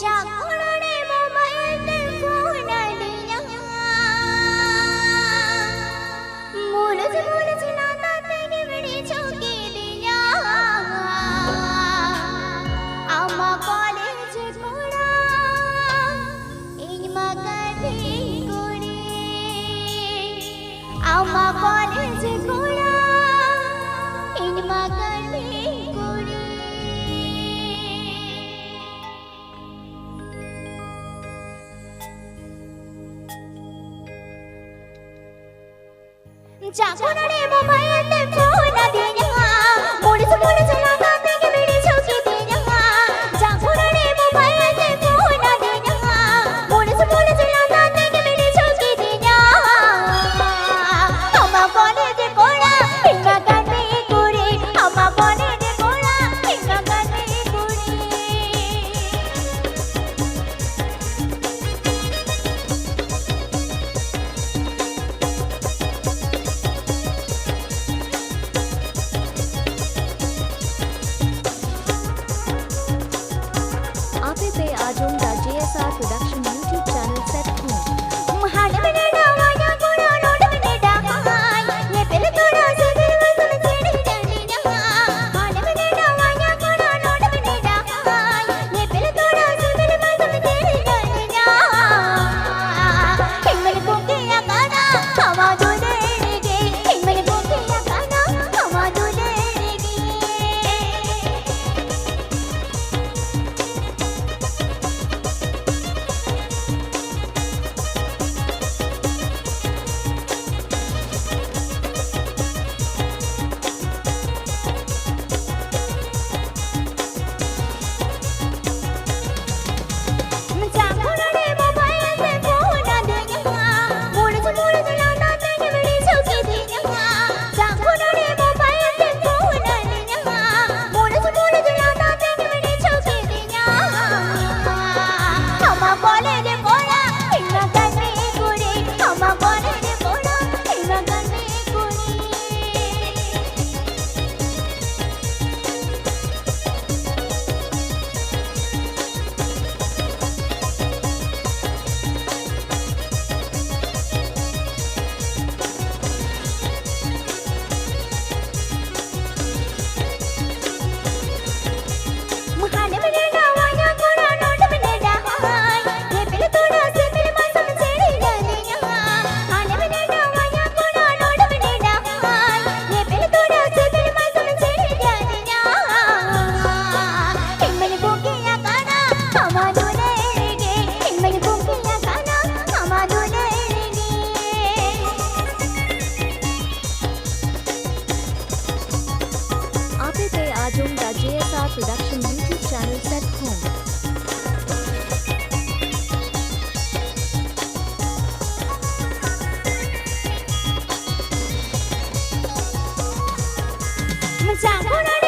জাগরণে mobile phone আনিয়া চাকরারে মোবাইলে Sir Production. জাগরণ